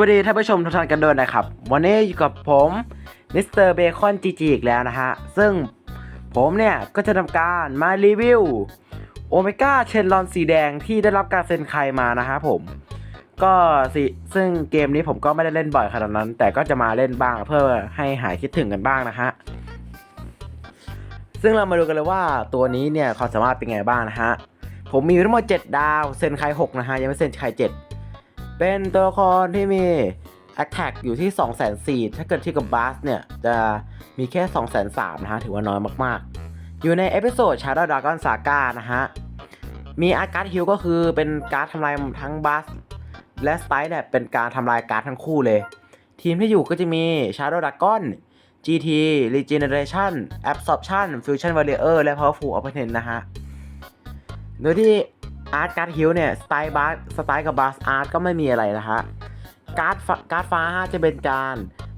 วัสดีท่านผู้ชมทุกท่านกันด้วยนะครับ วันนี้อยู่กับผมมิสเตอร์เบคอนจีจีอีกแล้วนะฮะ ซึ่งผมเนี่ยก็จะทำการมารีวิวโอเมก้าเชนลอนสีแดงที่ได้รับการเซ็นใครมานะฮะผม ก็สิซึ่งเกมนี้ผมก็ไม่ได้เล่นบ่อยขนาดนั้น แต่ก็จะมาเล่นบ้างเพื่อให้หายคิดถึงกันบ้างนะฮะ ซึ่งเรามาดูกันเลยว่าตัวนี้เนี่ยความสามารถเป็นไงบ้างนะฮะ ผมมีทั้งหมด7ดาวเซ็นใคร6นะฮะยังไม่เซ็นใคร7 เป็นตัวละครที่มี Attack อยู่ที่ 2 4 0 0 0ถ้าเกิดเทียบกับ b a s เนี่ย จะมีแค่ 2 3 0 0 0นะฮะ ถือว่าน้อยมากๆ อยู่ในเอพิโซด Shadow Dragon Saga นะฮะ มีอาการ์ดฮิลก็คือเป็นการดทำลายทั้ง b a s และสไตล์เนี่ยเป็นการทำลายการ์ดทั้งคู่เลย ทีมที่อยู่ก็จะมี Shadow Dragon GT Regeneration Absorption Fusion Warrior และ Powerful Opponent นะฮะ โดยที่ อาร์ตการ์ดฮิลเนี่ยสไตล์บาสสไตล์กับบาสอาร์ตก็ไม่มีอะไรนะฮะการ์ดฟ้าการ์ดฟ้าจะเป็นการ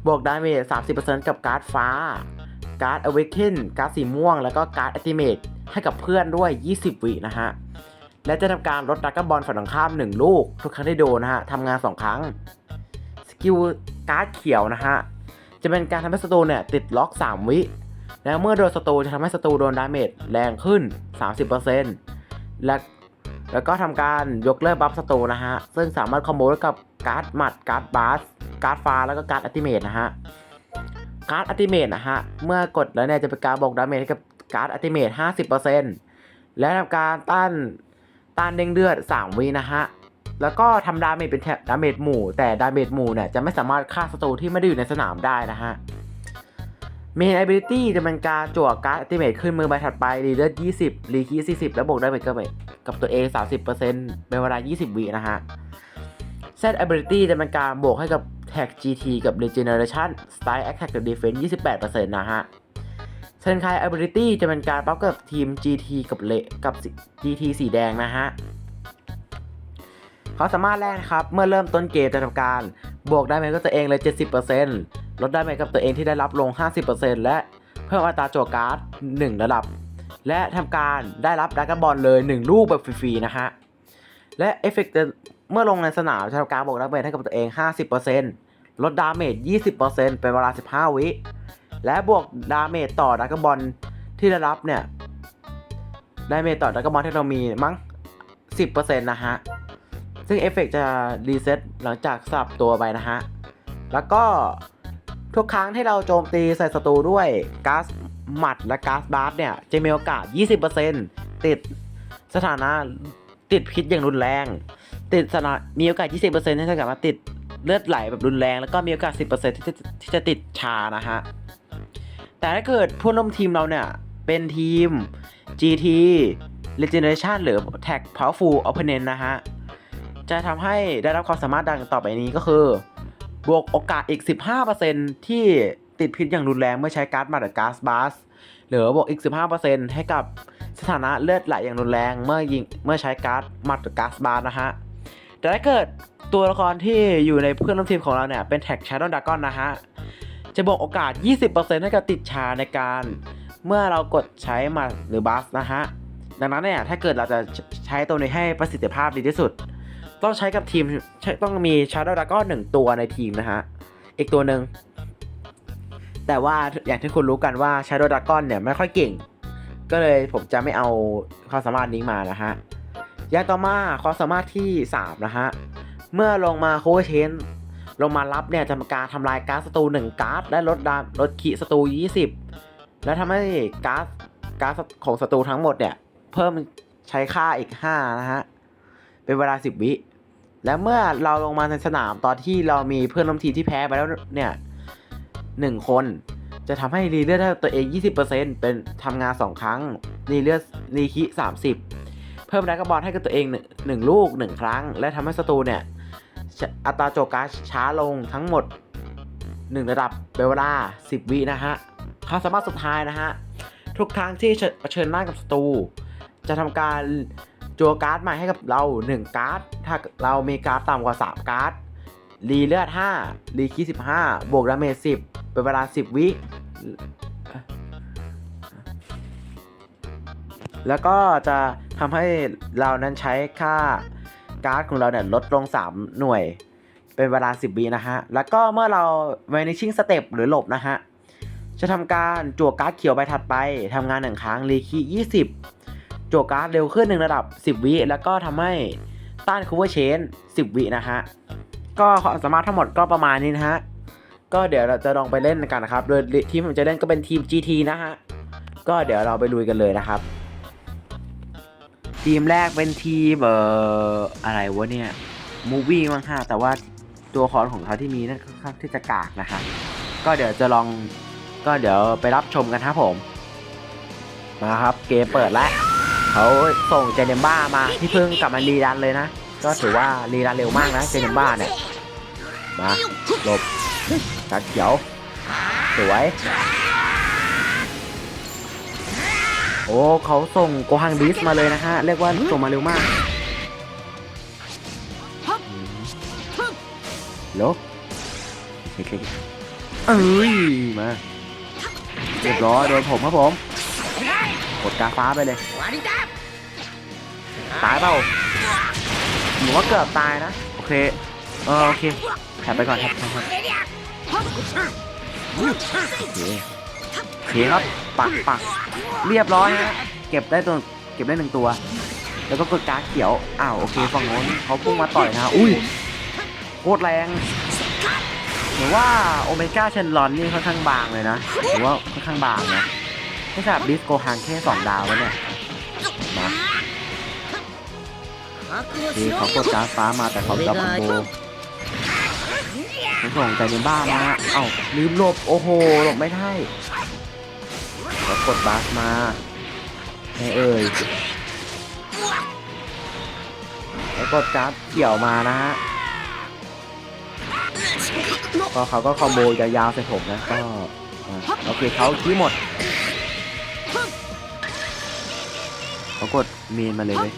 บวกดาเมจ30%กับการ์ดฟ้า การ์ดอเวกเคนการ์ดสีม่วง แล้วก็การ์ดอัติเมตให้กับเพื่อนด้วย 20 วินะฮะ และจะทำการลดดักกบอลฝั่งตรงข้าม 1 ลูก ทุกครั้งที่โดนนะฮะทำงาน 2 ครั้ง สกิลการ์ดเขียวนะฮะ จะเป็นการทำให้ศัตรูเนี่ยติดล็อก 3 วิ แล้วเมื่อโดนศัตรูจะทำให้ศัตรูโดนดาเมจแรงขึ้น 30%และ แล้วก็ทำการยกเลิกบัฟศัตรูนะฮะ ซึ่งสามารถคอมโบได้กับการ์ดหมัดการ์ดบาสการ์ดฟ้าแล้วก็การ์ดอัติเมตนะฮะการ์ดอัติเมตนะฮะ เมื่อกดแล้วเนี่ยจะเป็นการบอกดาเมจให้กับการ์ดอัติเมต50%และทำการต้านต้านเด้งเลือด 3 วินะฮะ แล้วก็ทำดาเมจเป็นแถบดาเมจหมู่ แต่ดาเมจหมู่เนี่ยจะไม่สามารถฆ่าศัตรูที่ไม่ได้อยู่ในสนามได้นะฮะ เมน ability จะเป็นการจั่วการ์ดอัติเมตขึ้นมือใบถัดไปรีเลือด20รีคี40 แล้วบวกดาเมจกับกับตัวเอง30%เป็นเวลา 20 วินะฮะ Set ability จะเป็นการบวกให้กับแท็ก GT กับ regeneration style attack กับ defense 28%นะฮะเซนคาย ability จะเป็นการบัฟกับทีม GT กับเลกับ GT สีแดงนะฮะเขาสามารถแรกนครับ เมื่อเริ่มต้นเกมจะทำการบวกได้เมกับตัวเองเลย 70% ลดได้เมจกับตัวเองที่ได้รับลง 50%และเพิ่มอัตราโจวการ์ด 1 ระดับ และทำการได้รับดักบอลเลย 1 ลูกแบบฟรีๆนะฮะ และเอฟเฟกต์เมื่อลงในสนามจะทำการบวกดาเมจให้กับตัวเอง 50%ลดดาเมจ 20%เป็นเวลา 15 วิ และบวกดาเมจต่อดักบอลที่ได้รับเนี่ยดาเมจต่อดักบอลที่เรามีมั้ง 10%นะฮะ ซึ่งเอฟเฟกต์จะรีเซ็ตหลังจากสับตัวไปนะฮะ แล้วก็ ทุกครั้งที่เราโจมตีใส่ศัตรูด้วยก๊าซหมัดและก๊าซบาร์สเนี่ย จะมีโอกาส 20%ติดสถานะติดพิษอย่างรุนแรง ติดสถานะมีโอกาส 20%ที่จะกลับมาติดเลือดไหลแบบรุนแรง แล้วก็มีโอกาส 10%ที่จะที่จะติดชานะฮะ แต่ถ้าเกิดผู้ร่วมทีมเราเนี่ย เป็นทีม GT Regeneration หรือ Tag Powerful Opponent นะฮะ จะทำให้ได้รับความสามารถดังต่อไปนี้ก็คือ บวกโอกาสอีก 15%ที่ติดพิษอย่างรุนแรงเมื่อใช้การ์ดมาหรือก๊าซบาสหรือบวกอีก 15%ให้กับสถานะเลือดไหลอย่างรุนแรงเมื่อยิงเมื่อใช้การ์ดมัดหรือก๊าซบาสนะฮะแต่ถ้าเกิดตัวละครที่อยู่ในเพื่อนร่วมทีมของเราเนี่ยเป็นแท็กชาร์ดอนดากอนนะฮะจะบวกโอกาส 20%ให้กับติดชาในการเมื่อเรากดใช้มัดหรือบัสนะฮะ ดังนั้นเนี่ยถ้าเกิดเราจะใช้ตัวนี้ให้ประสิทธิภาพดีที่สุด ต้องใช้กับทีมใช้ต้องมี Shadow Dragon หนึ่งตัวในทีมนะฮะ อีกตัวหนึ่ง แต่ว่าอย่างที่คุณรู้กันว่า Shadow Dragon เนี่ยไม่ค่อยเก่ง ก็เลยผมจะไม่เอาความสามารถนี้มานะฮะย่าต่อมาความสามารถที่ 3 นะฮะ เมื่อลงมาโคเวเชนลงมารับเนี่ยจะทำการทำลายการ์ดศัตรู1การ์ดและลดดาลดขีศัตรู20 และทำให้การ์ดการ์ดของศัตรูทั้งหมดเนี่ย เพิ่มใช้ค่าอีก 5 นะฮะ เป็นเวลา 10 วิ และเมื่อเราลงมาในสนามตอนที่เรามีเพื่อนร่วมทีมที่แพ้ไปแล้วเนี่ยหนึ่งคน จะทำให้รีเลือดให้ตัวเอง 20%เป็นทำงาน 2 ครั้ง รีเลือดรีคิ 30 เพิ่มแรงกระบอลให้กับตัวเอง 1 ลูก 1 ครั้ง และทำให้ศัตรูเนี่ย อัตราโจกาช้าลงทั้งหมด 1 ระดับเป็นเวลา 10 วินะฮะความสามารถสุดท้ายนะฮะ ทุกครั้งที่เผชิญหน้ากับศัตรูจะทำการ จัวการ์ดใหม่ให้กับเรา 1 การ์ด ถ้าเรามีการ์ดต่ำกว่า 3 การ์ด รีเลือด 5 รีคี15 บวกดาเมจ10 เป็นเวลา 10 วิ แล้วก็จะทำให้เรานั้นใช้ค่าการ์ดของเราเนี่ยลดลง 3 หน่วย เป็นเวลา 10 วินะฮะ แล้วก็เมื่อเรา vanishing step หรือหลบนะฮะ จะทำการจั่วการ์ดเขียวใบถัดไปทำงานหนึ่งครั้งรีคี20 จั่วการ์ดเร็วขึ้นหนึ่งระดับ 10 วิ แล้วก็ทำให้ต้าน cover chain 10 วินะฮะ ก็ความสามารถทั้งหมดก็ประมาณนี้นะฮะ ก็เดี๋ยวเราจะลองไปเล่นกันนะครับ โดยทีมผมจะเล่นก็เป็นทีม GT นะฮะ ก็เดี๋ยวเราไปลุยกันเลยนะครับ ทีมแรกเป็นทีมเอ่ออะไรวะเนี่ยมูวี่มั้งฮะแต่ว่าตัวคอนของเขาที่มีนั่นค่อนข้างที่จะกากนะฮะ ก็เดี๋ยวจะลองก็เดี๋ยวไปรับชมกันครับผม มาครับ เกมเปิดแล้ว เขาส่งเจเนมบ้ามาที่เพิ่งกลับมารีรันเลยนะ ก็ถือว่ารีรันเร็วมากนะเจเนมบ้าเนี่ย มาหลบตัดเขียว สวย โอ้เขาส่งโกฮังดิสมาเลยนะฮะ เรียกว่าส่งมาเร็วมากลคลิกๆเอ้ย มาเรียบร้อยโดนผมครับผมกดกาฟ้าไปเลย ตายเปล่าหนูว่าเกือบตายนะ โอเค เออโอเคแถบไปก่อนแถบไปก่อนโอเคโอเคครับปักปักเรียบร้อยฮะเก็บได้ตัวเก็บได้หนึ่งตัว แล้วก็กดการ์ดเขียว อ้าวโอเคฝั่งโน้นเขาพุ่งมาต่อยนะอุ้ยโคตรแรงหรือว่าโอเมก้าเชนลอนนี่ค่อนข้างบางเลยนะหรือว่าค่อนข้างบางนะไม่ใช่ดิสโกฮังแค่สองดาวแล้วเนี่ยมาดีเขากดการฟ้ามาแต่เขาดับคอมโบเขาส่งใจในบ้ามาเอ้าลืมหลบโอ้โหหลบไม่ได้แล้วกดบาสมาไม่เอ่ยแล้วกดการ์ดเกี่ยวมานะฮะก็เขาก็คอมโบยาวๆใส่ผมนะก็โอเคเขาขี้หมดเขากดเมนมาเลยเลย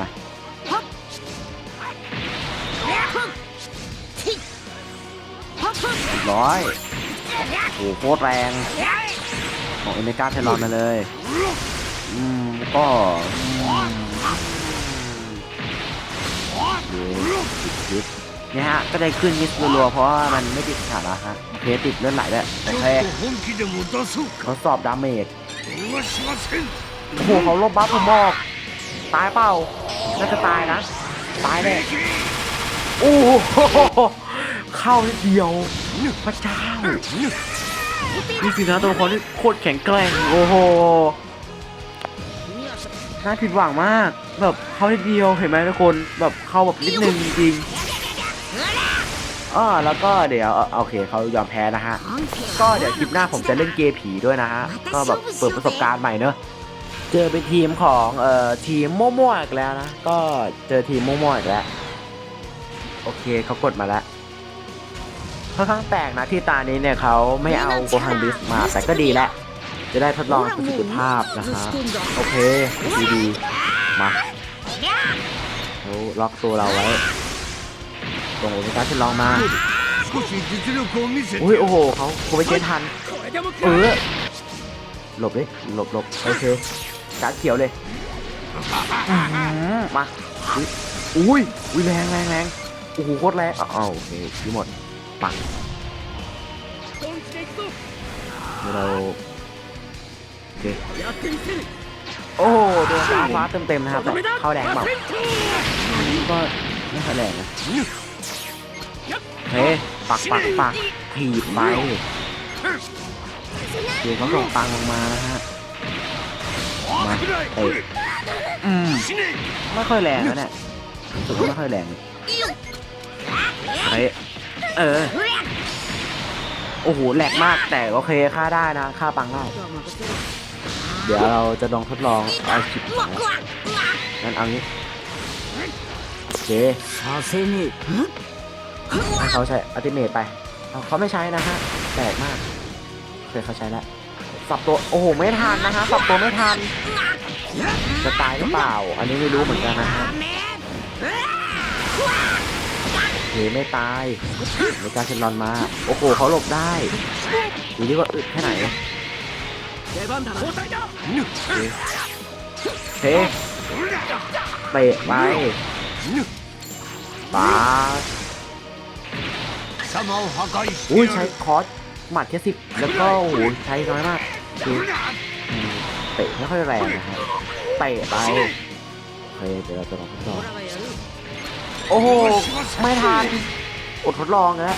นะร้อยโอ้โหโคตรแรงของเอเมกาเทลอนมาเลย อืม ก็ยึดเนี่ยฮะ ก็ได้ขึ้นมิสรัวเพราะมันไม่ติดขาดแล้วฮะเคติดเลือดไหลแล้วยโอเคทดสอบดาเมจโอ้โหเขาลบบัฟผมบอก ตายเปล่า น่าจะตายนะ ตายแน่โอ้โหเข้านิดเดียวพระเจ้านี่สินะตัวละครที่โคตรแข็งแกร่งโอ้โหน่าผิดหวังมาก แบบเข้านิดเดียวเห็นไหมทุกคนแบบเข้าแบบนิดนึงจริงอ่าแล้วก็เดี๋ยวโอเคเขายอมแพ้นะฮะ ก็เดี๋ยวคลิปหน้าผมจะเล่นเกมผีด้วยนะฮะ ก็แบบเปิดประสบการณ์ใหม่เนอะ เจอเป็นทีมของเอ่อทีมมั่วๆอีกแล้วนะ ก็เจอทีมมั่วๆอีกแล้ว โอเคเขากดมาแล้วค่อนข้างแปลกนะที่ตานี้เนี่ยเขาไม่เอาโกฮันบิสมา แต่ก็ดีแหละ จะได้ทดลองประสิทธิภาพนะคะ โอเคดีดีมาเขาล็อกตัวเราไว้ส่งโอเมก้าทดลองมาอ้ยโอ้โหเขาโคเบเจทันเออหลบดิหลบหลบโอเค กาเขียวเลยมาอุ้ยอุ้ยแรงแรงแรงโอ้โหโคตรแรงอ้าวโอเคที่หมดปักเราโอเคโอ้โดนฟ้าฟ้าเต็มๆนะครับเข้าแดงเปล่าก็ไม่ค่อยแรงนะเฮ้ปักปักปักถีบไปเดี๋ยวเขาส่งปังลงมานะฮะ มาเตอืมไม่ค่อยแรงนะเนี่ยรู้สึกไม่ค่อยแรงไอ้เออ โอ้โหแหลกมากแต่โอเคฆ่าได้นะฆ่าปังได้เดี๋ยวเราจะลองทดลองเอาชิปนั้นเอางี้โอเคให้เขาใช้อัติเมตไปเขาไม่ใช้นะฮะแปลกมากเคยเขาใช้แล้ว สับตัวโอ้โหไม่ทันนะคะสับตัวไม่ทันจะตายหรือเปล่า อันนี้ไม่รู้เหมือนกันนะฮะเฮ้ไม่ตายมีกล้าเชนรอนมา โอ้โหเขาหลบได้ดูดิว่าอึดแค่ไหนเฮ้เตะไปปาอุ้ยใช้คอร์สหมัดแค่สิบแล้วก็โอ้โหใช้น้อยมาก คือเตะไม่ค่อยแรงนะฮะเตะไปโอเคเดี๋ยวเราจะลองทดสอบโอ้โหไม่ทันอดทดลองนะ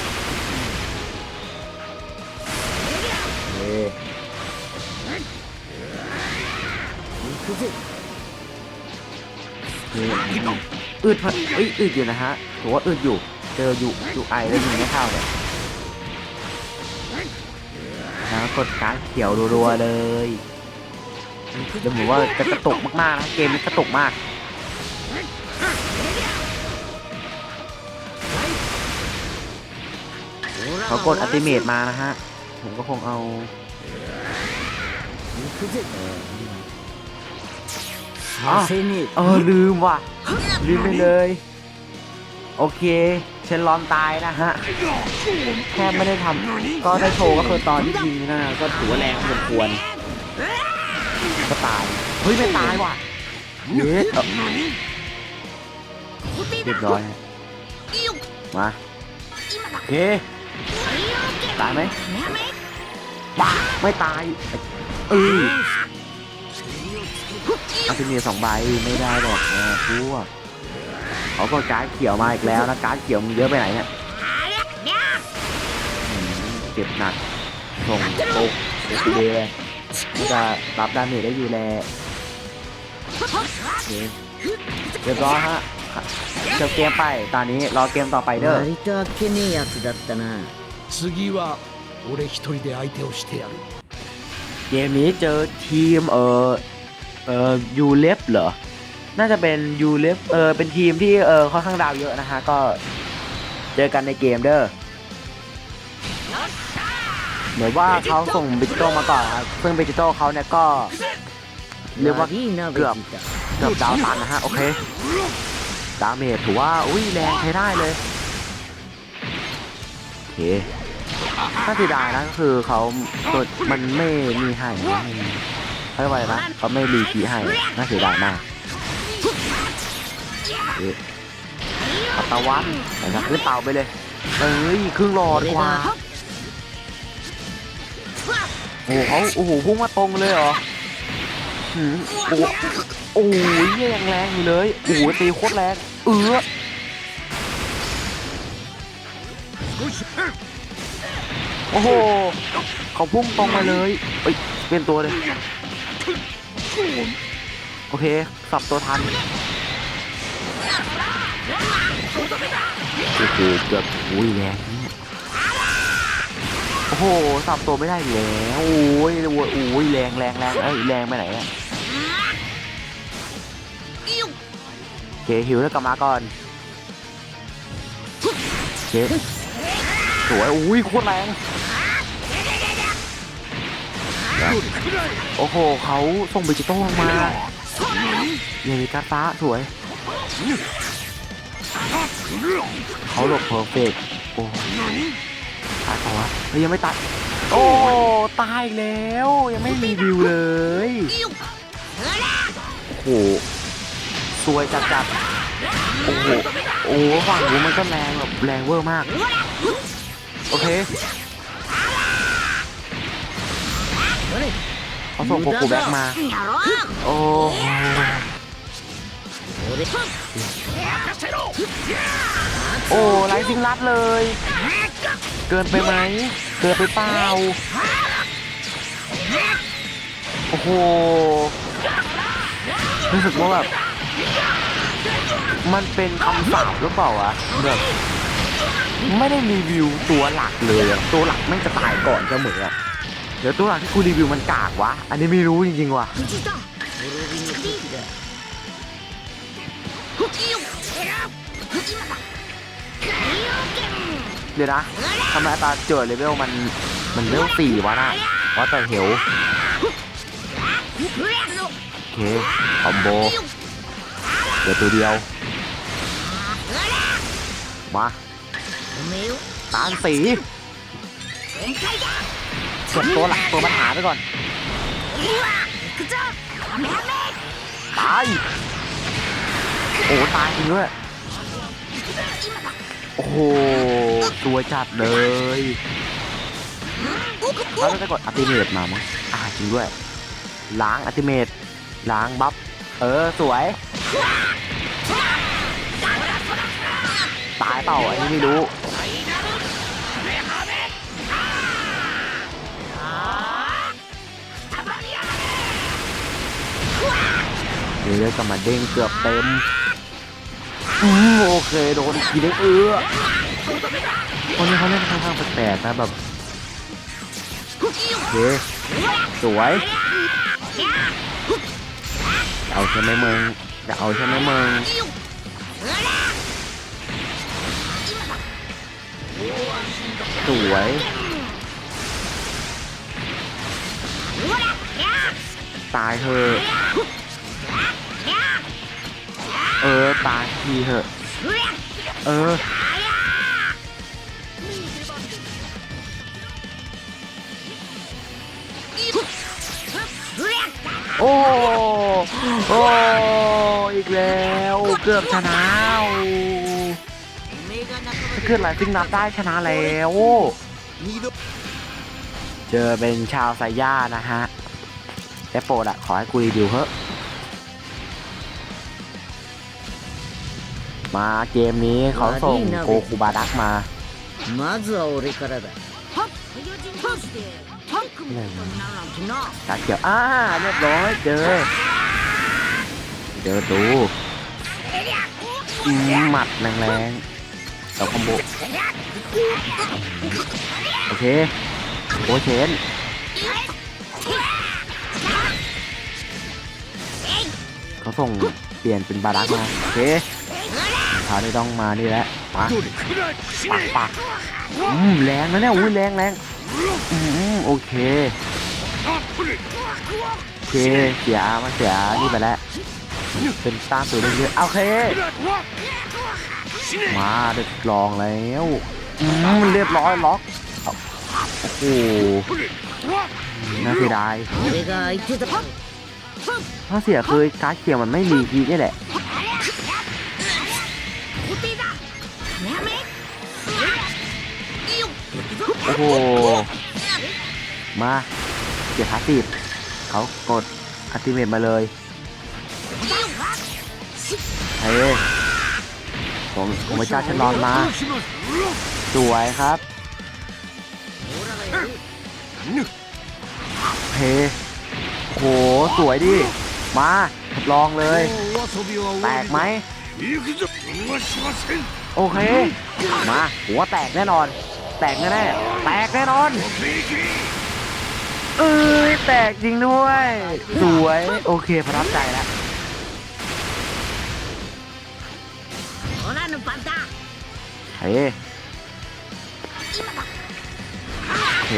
เฮ้ยอึดพะเอ้ยอึดอยู่นะฮะถือว่าอึดอยู่ เจออยู่อยู่ไอแล้วยิงไม่เข้าเนี่ย กดการเขียวรัวๆเลยเดี๋ยวผมว่าจะกระตุกมากๆนะเกมนี้กระตุกมากเขากดอัติเมตมานะฮะ ผมก็คงเอาเออลืมว่ะ ลืมไปเลย โอเค เชนลอนตายนะฮะแค่ไม่ได้ทำก็ได้โชว์ก็คือตอนที่ยิงนะก็ถือว่าแรงพอสมควรก็ตายเฮ้ยไม่ตายว่ะเย้เอ้าเรียบร้อยฮะมาโอเคตายไหมว้าไม่ตายเออเอาที่มีสองใบไม่ได้หรอกนะพวก เขาก็การ์ดเขียวมาอีกแล้วนะการ์ดเขียวมึงเยอะไปไหนเนี่ยเจ็บหนักส่งโอ๊กเดเลยจะรับดาเมจได้อยู่แลเดี๋ยบรอฮะจบเกมไป ตอนนี้รอเกมต่อไปเด้อเกมนี้เจอทีมเออเออยูเลฟเหรอ น่าจะเป็นยูเลฟเออเป็นทีมที่เออค่อนข้างดาวเยอะนะฮะ ก็เจอกันในเกมเด้อเหมือนว่าเขาส่งบิจิโตมาก่อนครับซึ่งบิจิโตเขาเนี่ยก็เรียกว่าเกือบเกือบดาวตันนะฮะ โอเค ดาเมจถือว่า อุ้ยแรงใช้ได้เลยโอเคน่าเสียดายนะก็คือเขาตดมันไม่มีให้เขาาอะไรนะเขาไม่รีกีให้น่าเสียดายมาก อัตวันนะครับขึ้นเต่าไปเลย เอ้ยครึ่งหลอดกว่าโอ้โหเขาโอ้โหพุ่งมาตรงเลยเหรอหืมโอ้โหโอ้ยยังแรงอยู่เลย โอ้โหตีโคตรแรง เออโอ้โห เขาพุ่งตรงมาเลยเอ้ยเป็นตัวเลย โอเค สับตัวทัน โอ้โหเกือบอุ้ยแรงเนี่ยโอ้โหสับตัวไม่ได้แล้วโอ้ยโอ้ยโอ้ยแรงแรงแรงเอ้ยแรงไปไหนอะโอเคหิวแล้วกลับมาก่อนโอเคสวยอุ้ยโคตรแรงโอ้โหเขาส่งบิจิโต้ลงมาอย่ามีการดฟ้าสวย เขาหลบเพอร์เฟกต์โอ้ตายเปล่าวะเฮ้ยยังไม่ตายโอ้ตายอีกแล้ว ยังไม่มีวิวเลยโอ้โหสวยจัดจัดๆโอ้โหโอ้ฝั่งนู้นมันก็แรงแบบแรงเวอร์มาก โอเคเขาส่งโกคูแบ็กมา โอ้ โอ้ไรซิงลัดเลย เกินไปไหม เกินไปเปล่า โอ้โห รู้สึกว่าแบบ มันเป็นคำสาปหรือเปล่าวะแบบไม่ได้รีวิวตัวหลักเลยอะตัวหลักไม่จะตายก่อนเสมออะเดี๋ยวตัวหลักที่กูรีวิวมันกากวะ อันนี้ไม่รู้จริงๆวะ เดี๋ยวนะทำไมตาเจอเลเวลมันมันเลเวลสี่วะน่ะวะแต่เหวโอเคคอมโบเดี๋ยวตัวเดียวมาตาสีส่วนตัวหลักตัวปัญหาไปก่อนตาย โอ้ตายจริงด้วยโอ้โหตัวจัดเลยเขาจะกดอัติเมตมามั้งอ่าจริงด้วย ล้างอัติเมตล้างบัฟเออสวย ตายเปล่าอันนี้ไม่รู้เดี๋ยวกลับมาเด้งเกือบเต็ม อืมโอเคโดนอีกทีเด้งเออคนนี้เขาเล่นค่อนข้างแปลกๆนะแบบโอเคสวยเอาใช่ไหมมึงจะเอาใช่ไหมมึงสวยตายเถอะ เออ ตายทีเถอะ เออ โอ้โอ้อีกแล้ว เกือบชนะถ้าเกิดหลายซิงนับได้ชนะแล้ว เจอเป็นชาวไซย่านะฮะแต่โปรดอะขอให้กูรีวิวเถอะ มาเกมนี้เขาส่งโกคูบาดักมา まずは俺からだタกเกี่ยวอ่าเรียบร้อยเจอ เจอตูอืมหมัดแรงๆต่อคอมโบโอเคโอเชนเขาส่งเปลี่ยนเป็นบารักมาโอเคคร าวนี่ต้องมานี่แหละมาปักปักอืมแรงนะเนี่ยอุ้ยแรงแรงอืมโอเคโอเคเสียมาเสียนี่ไปแล้วเป็นตามตัวเรื่อยโอเค มาเด็ลองแล้วอืมเรียบร้อยล็อกโอ้โหน่าเสียดายถ้าเสียคือการเขี่ยมันไม่มีทีนี่แหละ โอ้โห มาเก็บพาสซีฟเขากดอัติเมตมาเลยเฮ้ผมผมไม่จ้าฉันอนมา สวยครับเฮ้โห สวยดิ มาทดลองเลย แตกไหม โอเค มา หัวแตกแน่นอน แตกแน่แตกแน่นอนเออแตกจริงด้วย สวย โอเคประทับใจแล้วเฮ้โอเค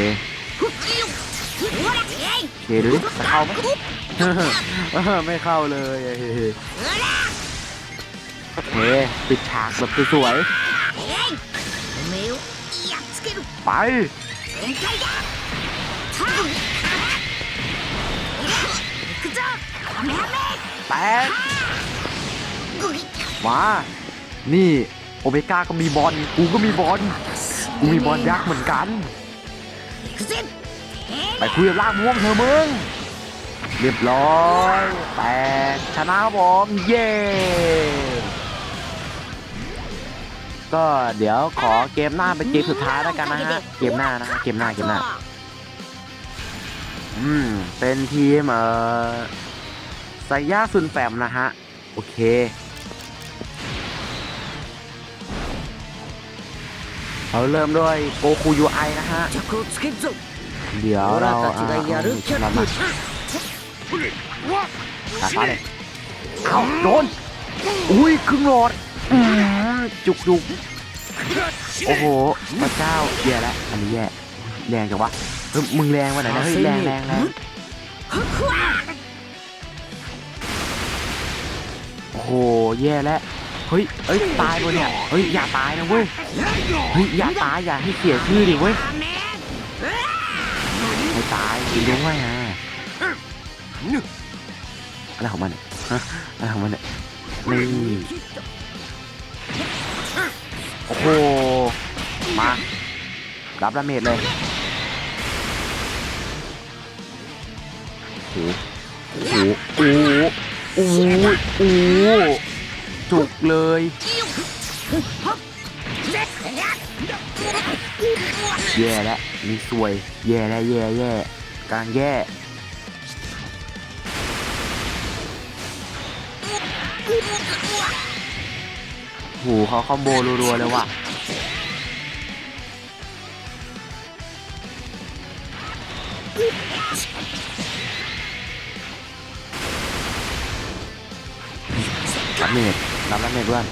เคดูดิจะเข้าไหมไม่เข้าเลยเฮ้ปิดฉากแบบสวย ไปแตกมานี่โอเมก้าก็มีบอลกูก็มีบอลกูมีบอลยักษ์เหมือนกันไปคุยกับลากม่วงเธอมึงเรียบร้อยแตกชนะผมเย้ ก็เดี๋ยวขอเกมหน้าเป็นเกมสุดท้ายแล้วกันนะฮะ เกมหน้านะฮะเกมหน้าเกมหน้า อืม เป็นทีมเอ่อไซย่าซุนแปมนะฮะ โอเค เราเริ่มด้วยโกคูยูไอนะฮะ เดี๋ยวเราอ่าเรามาตาฟ้าเลยเอาโดน อุ้ยครึ่งหลอดอืม จุกจุกโอ้โหพระเจ้าแย่แล้วอันนี้แย่แรงจังวะเฮ้ยมึงแรงวะไหนนะเฮ้ยแรงแรงแรงโอ้โหแย่แล้วเฮ้ยเอ้ยตายปะเนี่ยเฮ้ยอย่าตายนะเว้ยเฮ้ยอย่าตายอย่าให้เสียชื่อดิเว้ยไม่ตายจริงด้วยอะอะไรของมันเนี่ยฮะอะไรของมันเนี่ยนี่ โอ้โห มา รับดาเมจเลยโอ้โหโอ้โหโอ้โหโอ้โหจุกเลยแย่แล้วนี่สวย แย่แล้วแย่แย่กลางแย่ หเขาคอมโบรัวๆเลยว่ะรับเมจรับรับเมจเพื่อน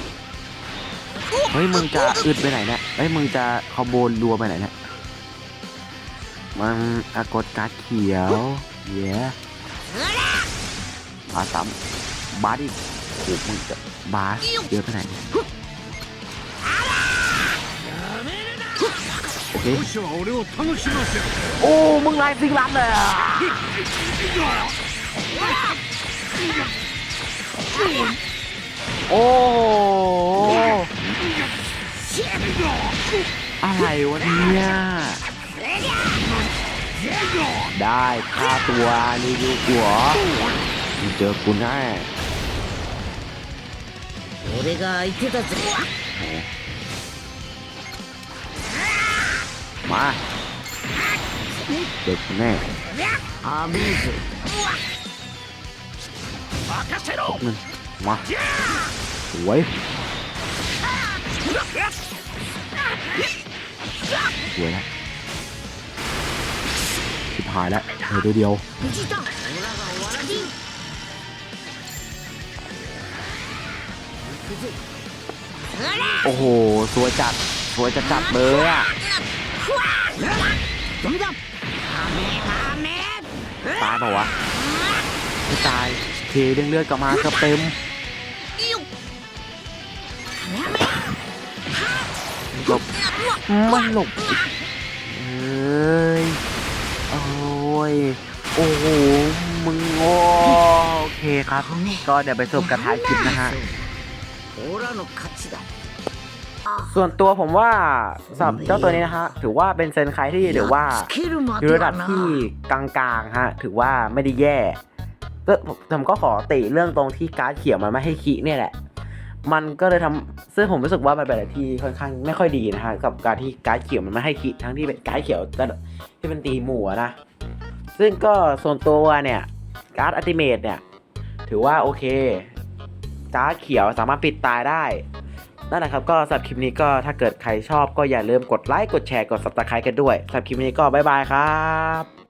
เฮ้ยมึงจะอึดไปไหนเนี่ยเฮ้ยมึงจะคอมโบรัวไปไหนเนี่ยมันอากดการ์ดเขียวเย้บาสซ้ำบาสอีกโอ้มึงจะบาสเยอะไปไหน โอเค 少々は俺を楽しませろ โอ้ มึงไล่ซิงลับเลยอะโอ้อะไรวะเนี่ย ได้ค่าตัวรีวิวหัวมึงเจอกูแน่ 俺が相手だぜ มาเด็กแน่อามีเนึงมาสวยสวยนะสิบหายแล้วเหลือตัวเดียวโอ้โหสวยจัดสวยจัดจัดเลยอะ ตายป่าวะไม่ตายเทเรื่องเลือดกลับมาครับเต็มหลบมันหลบเอ้ยโอ้ยโอ้โหมึงโอโเคครับ ก็เดี๋ยวไปสบกระทายคิดนะฮะ ส่วนตัวผมว่าสำหรับเจ้าตัวนี้นะฮะถือว่าเป็นเซนไคที่ถือว่าอยู่ระดับที่กลางๆฮะถือว่าไม่ได้แย่ก็ผมก็ขอติเรื่องตรงที่การ์ดเขียวมันไม่ให้คีเนี่ยแหละ มันก็เลยทำซึ่งผมรู้สึกว่ามันเป็นอะไรที่ค่อนข้างไม่ค่อยดีนะฮะกับการที่การ์ดเขียวมันไม่ให้คีทั้งที่เป็นการ์ดเขียวที่เป็นตีหมู่นะซึ่งก็ส่วนตัวเนี่ยการ์ดอัติเมตเนี่ยถือว่าโอเคการ์ดเขียวสามารถปิดตายได้ นั่นแหละครับก็สำหรับคลิปนี้ก็ถ้าเกิดใครชอบก็อย่าลืมกดไลค์กดแชร์กด subscribe กันด้วยสำหรับคลิปนี้ก็บ๊ายบายครับ